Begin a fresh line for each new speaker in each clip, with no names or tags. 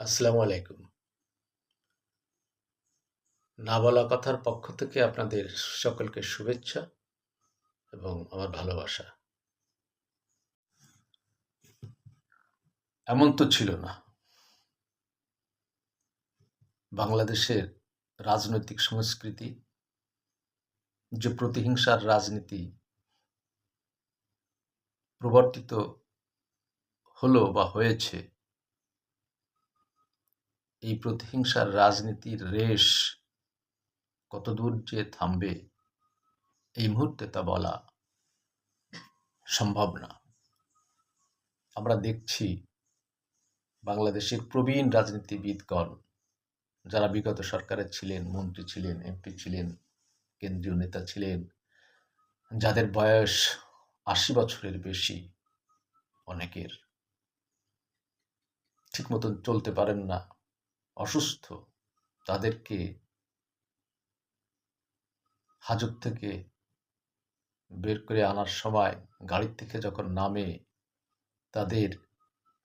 আসসালামু আলাইকুম। না বলা কথার পক্ষ থেকে আপনাদের সকলকে শুভেচ্ছা এবং আমার ভালোবাসা। এমন তো ছিল না। বাংলাদেশের রাজনৈতিক সংস্কৃতি, যে প্রতিহিংসার রাজনীতি প্রবর্তিত হলো বা হয়েছে এই প্রতিহিংসার রাজনীতির রেশ কতদূর যে থামবে, এই মুহূর্তে তা বলা সম্ভব না। আমরা দেখছি বাংলাদেশের প্রবীণ রাজনীতিবিদগণ, যারা বিগত সরকারে ছিলেন, মন্ত্রী ছিলেন, এমপি ছিলেন, কেন্দ্রীয় নেতা ছিলেন, যাদের বয়স আশি বছরের বেশি অনেকের ঠিক মতন চলতে পারেন না। অসুস্থ, তাদেরকে হাজত থেকে বের করে আনার সময় গাড়ির থেকে যখন নামে, তাদের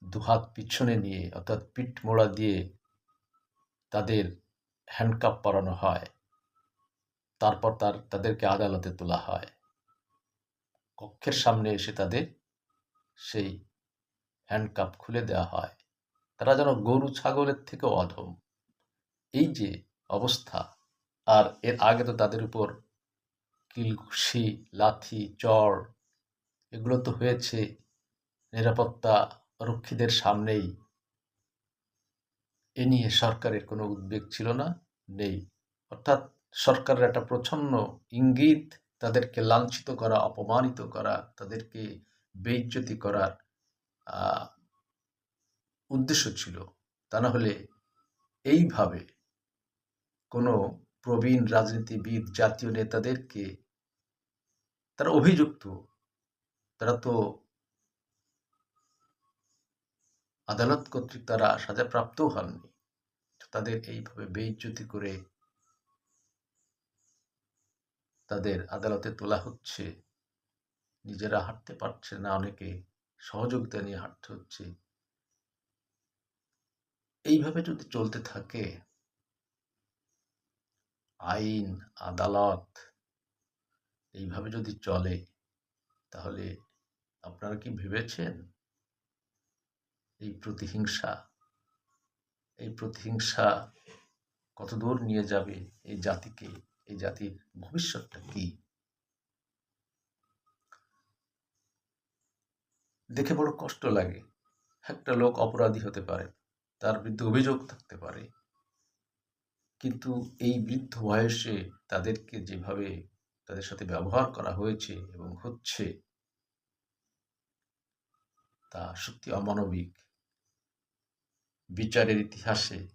দুহাত পিছনে নিয়ে অর্থাৎ পিঠ মোড়া দিয়ে তাদের হ্যান্ডকাপ পরানো হয়। তারপর তার, তাদেরকে আদালতে তোলা হয়। কক্ষের সামনে এসে তাদের সেই হ্যান্ডকাপ খুলে দেওয়া হয়। তারা যেন গরু ছাগলের থেকেও অধম। এই যে অবস্থা, আর এর আগে তো তাদের উপর কিলঘুষি লাথি চড় এগুলো তো হয়েছে, নিরাপত্তা রক্ষীদের সামনেই। এ নিয়ে সরকারের কোনো উদ্বেগ ছিল না, নেই। অর্থাৎ সরকারের একটা প্রচ্ছন্ন ইঙ্গিত, তাদেরকে লাঞ্ছিত করা, অপমানিত করা, তাদেরকে বেইজ্জতি করার উদ্দেশ্য ছিল। তা না হলে এইভাবে কোনো প্রবীণ রাজনীতিবিদ, জাতীয় নেতাদেরকে তারা অভিযুক্ত, তারা তো আদালত কর্তৃক তারা সাজাপ্রাপ্তও হননি। তাদের এইভাবে বেইজ্জতি করে তাদের আদালতে তোলা হচ্ছে, নিজেরা হাঁটতে পারছে না, অনেকে সহযোগিতা নিয়ে হাঁটতে হচ্ছে। এইভাবে যদি চলতে থাকে, আইন, আদালত এইভাবে যদি চলে, তাহলে আপনারা কি ভেবেছেন? এই প্রতিহিংসা এই প্রতিহিংসা কতদূর নিয়ে যাবে এই জাতিকে, এই জাতির ভবিষ্যৎটা কি? দেখে বড় কষ্ট লাগে। একটা লোক অপরাধী হতে পারে। তার বিরুদ্ধে অভিযোগ থাকতে পারে। কিন্তু এই বৃদ্ধ বয়সে তাদেরকে যেভাবে তাদের সাথে ব্যবহার করা হয়েছে এবং হচ্ছে, তা সত্যি অমানবিক। বিচারের ইতিহাসে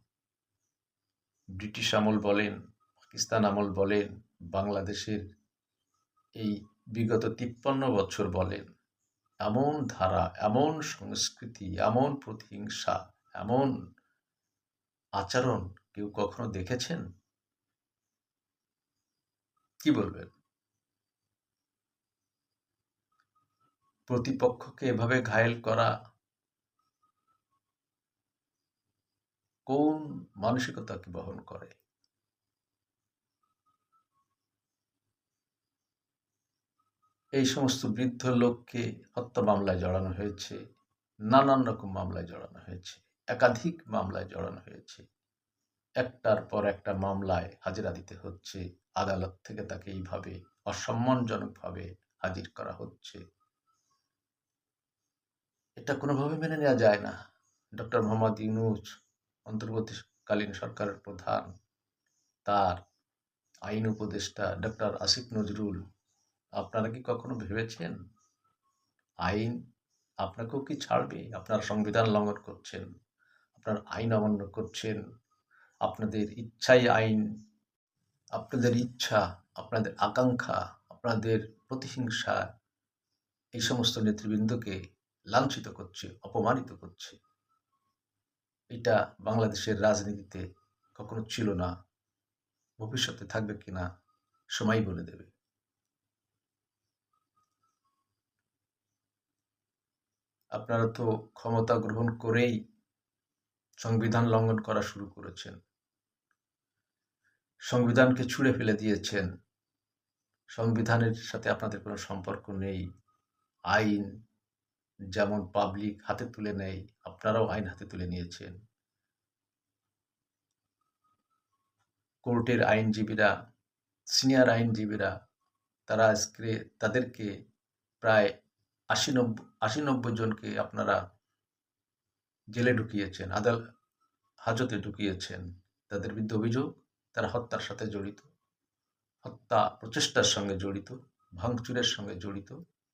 ব্রিটিশ আমল বলেন, পাকিস্তান আমল বলেন, বাংলাদেশের এই বিগত তিপ্পান্ন বছর বলেন, এমন ধারা, এমন সংস্কৃতি, এমন প্রতিহিংসা এমন আচরণ কেউ কখনো দেখেছেন? কি বলবেন? প্রতিপক্ষকে এভাবে ঘায়েল করা কোন মানসিকতাকে বহন করে? এই সমস্ত বৃদ্ধ লোককে হত্যা মামলায় জড়ানো হয়েছে, নানান রকম মামলায় জড়ানো হয়েছে। একাধিক মামলায় জড়ানো হয়েছে। একটার পর একটা মামলায় হাজিরা দিতে হচ্ছে। আদালত থেকে তাকে এইভাবে অসম্মানজনকভাবে হাজির করা হচ্ছে। এটা কোনোভাবে মেনে নেওয়া যায় না। ডক্টর মোহাম্মদ ইউনুস, অন্তর্বর্তীকালীন সরকারের প্রধান, তার আইন উপদেষ্টা ডক্টর আসিফ নজরুল, আপনারা কি কখনো ভেবেছেন? আইন আপনাকেও কি ছাড়বে? আপনার সংবিধান লঙ্ঘন করছেন। আপনার আইন অমান্য করছেন, আপনাদের ইচ্ছাই আইন, আপনাদের ইচ্ছা, আপনাদের আকাঙ্ক্ষা, আপনাদের প্রতিহিংসা, এই সমস্ত নেতৃবৃন্দকে লাঞ্ছিত করছে, অপমানিত করছে। এটা বাংলাদেশের রাজনীতিতে কখনো ছিল না, ভবিষ্যতে থাকবে কিনা সময় বলে দেবে। আপনারা তো ক্ষমতা গ্রহণ করেই সংবিধান লঙ্ঘন করা শুরু করেছেন। সংবিধানকে ছুঁড়ে ফেলে দিয়েছেন। সংবিধানের সাথে আপনাদের কোনো সম্পর্ক নেই। আইন যেমন পাবলিক হাতে তুলে নেয়, আপনারাও আইন হাতে তুলে নিয়েছেন। কোর্টের আইনজীবীরা, সিনিয়র আইনজীবীরা, তারা আজকে তাদেরকে প্রায় আশি নব্বই আশি নব্বই জনকে আপনারা জেলে ঢুকিয়েছেন, আদাল হাজতে ঢুকিয়েছেন। তাদের বিরুদ্ধে অভিযোগ, তারা হত্যার সাথে জড়িত। হত্যা প্রচেষ্টার সঙ্গে জড়িত, ভাঙচুরের সঙ্গে জড়িত,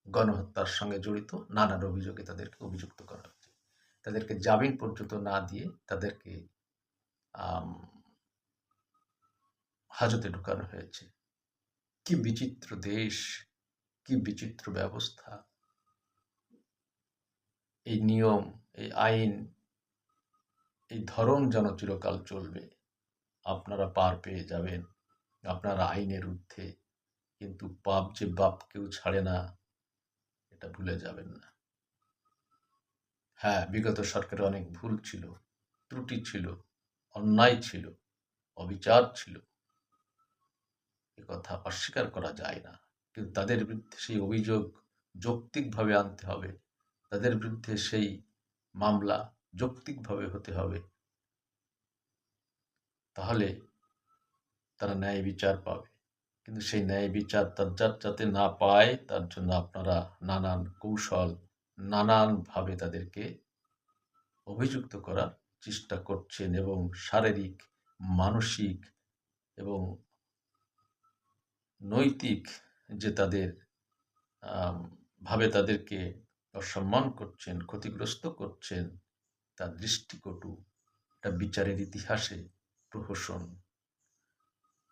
গণহত্যার সঙ্গে জড়িত, নানান অভিযোগে তাদেরকে অভিযুক্ত করা হয়েছে। তাদেরকে জামিন পর্যন্ত না দিয়ে তাদেরকে হাজতে ঢুকানো হয়েছে। কি বিচিত্র দেশ, কি বিচিত্র ব্যবস্থা। এই নিয়ম এই আইন, এই ধরন যেন চিরকাল চলবে। আপনারা পার পেয়ে যাবেন। আপনারা আইনের ঊর্ধ্বে। কিন্তু পাপ যে বাপ কেউ ছাড়ে না, এটা ভুলে যাবেন না। হ্যাঁ বিগত সরকারের অনেক ভুল ছিল, ত্রুটি ছিল, অন্যায় ছিল, অবিচার ছিল। এ কথা অস্বীকার করা যায় না। কিন্তু তাদের বিরুদ্ধে সেই অভিযোগ যৌক্তিকভাবে আনতে হবে। তাদের বিরুদ্ধে সেই মামলা যৌক্তিকভাবে হতে হবে। তাহলে তারা ন্যায় বিচার পাবে। কিন্তু সেই ন্যায় বিচার তার যাতে না পায়, তার জন্য আপনারা নানান কৌশল, নানানভাবে তাদেরকে অভিযুক্ত করার চেষ্টা করছেন এবং শারীরিক, মানসিক এবং নৈতিক যে তাদের ভাবে তাদেরকে অসম্মান করছেন, ক্ষতিগ্রস্ত করছেন, তার দৃষ্টিকটু এটা বিচারের ইতিহাসে প্রহসন।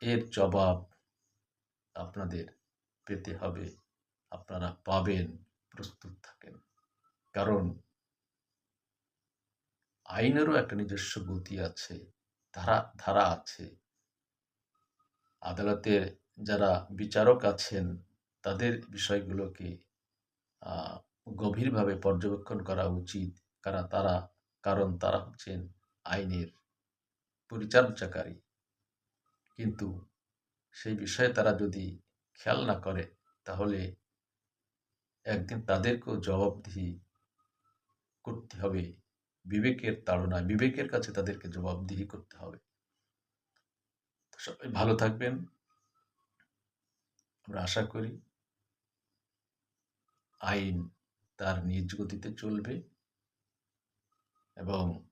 এর জবাব আপনাদের পেতে হবে। আপনারা পাবেন, প্রস্তুত থাকেন। কারণ আইনেরও একটা নিজস্ব গতি আছে, ধারা ধারা আছে। আদালতের যারা বিচারক আছেন, তাদের বিষয়গুলোকে গভীরভাবে পর্যবেক্ষণ করা উচিত, কারা তারা, কারণ তারা হচ্ছেন আইনের পরিচর্যাকারী কিন্তু সেই বিষয়ে তারা যদি খেয়াল না করে, তাহলে একদিন তাদেরকেও জবাবদিহি করতে হবে। বিবেকের তাড়নায়, বিবেকের কাছে তাদেরকে জবাবদিহি করতে হবে। সবাই ভালো থাকবেন। আমরা আশা করি আইন তার নিজ গতিতে চলবে এবং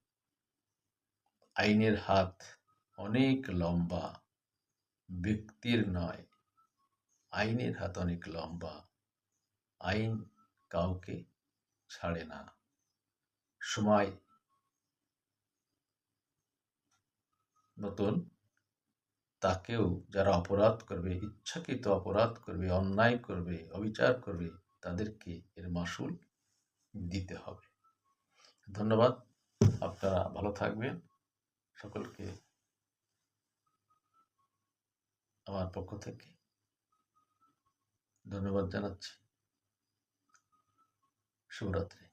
আইনের হাত অনেক লম্বা, ব্যক্তির নয়, আইনের হাত অনেক লম্বা। আইন কাউকে ছাড়ে না। সময় মতন তাকেও যারা অপরাধ করবে, ইচ্ছাকৃত অপরাধ করবে, অন্যায় করবে, অবিচার করবে তাদেরকে এর মাসুল দিতে হবে। ধন্যবাদ। আপনারা ভালো থাকবেন। সকলকে আমার পক্ষ থেকে ধন্যবাদ জানাচ্ছি। শুভরাত্রি।